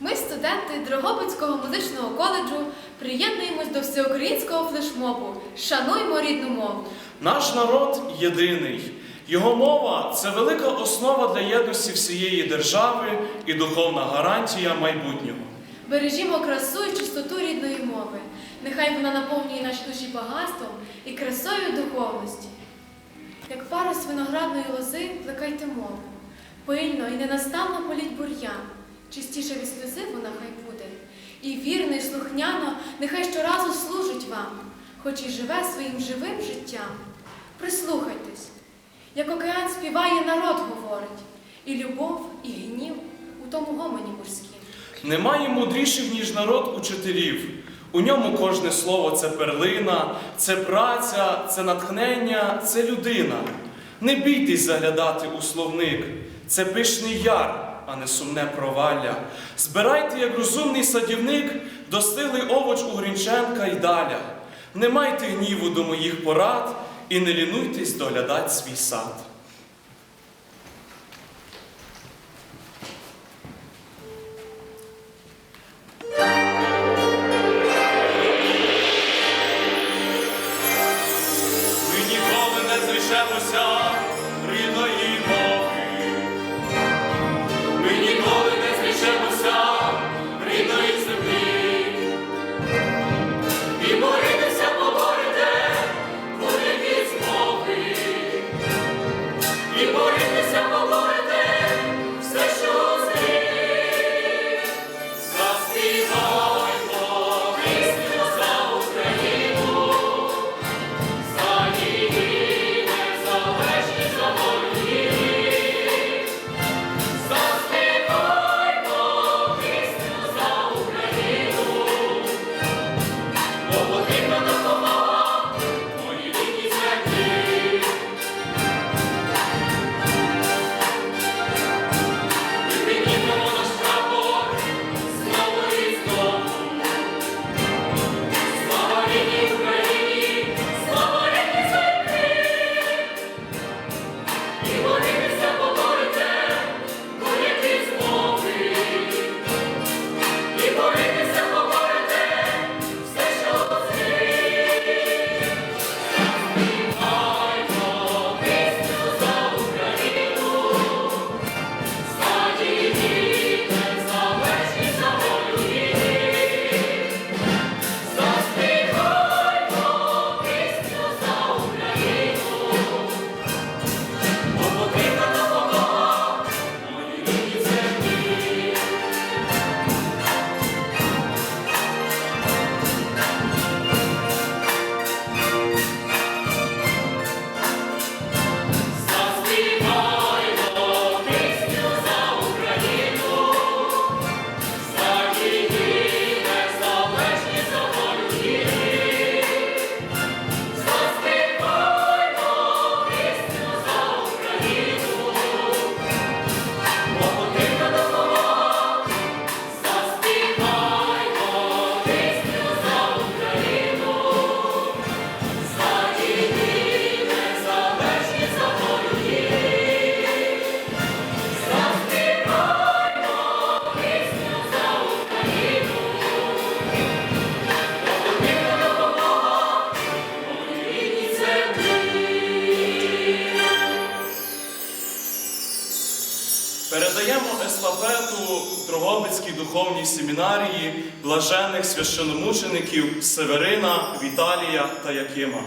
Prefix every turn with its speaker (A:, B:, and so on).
A: Ми, студенти Дрогобицького музичного коледжу, приєднуємось до всеукраїнського флешмобу Шануймо рідну мову.
B: Наш народ єдиний. Його мова це велика основа для єдності всієї держави і духовна гарантія майбутнього.
A: Бережімо красу і чистоту рідної мови. Нехай вона наповнює наші душі багатством і красою духовності. Як парус виноградної лози, плекайте мову. Пильно і ненаставно політь бур'ян. Чистіше від сльози вона хай буде. І вірно, і слухняно, нехай щоразу служить вам, хоч і живе своїм живим життям. Прислухайтесь, як океан співає, народ говорить, і любов, і гнів у тому гомоні морськім.
B: Немає мудріших, ніж народ учителів. У ньому кожне слово це перлина, це праця, це натхнення, це людина. Не бійтесь заглядати у словник, це пишний яр, а не сумне провалля. Збирайте, як розумний садівник, достилий овоч у Грінченка й даля. Не майте гніву до моїх порад і не лінуйтесь доглядати свій сад. Естафету Дрогобицькій духовній семінарії блажених священомучеників Северина, Віталія та Якима.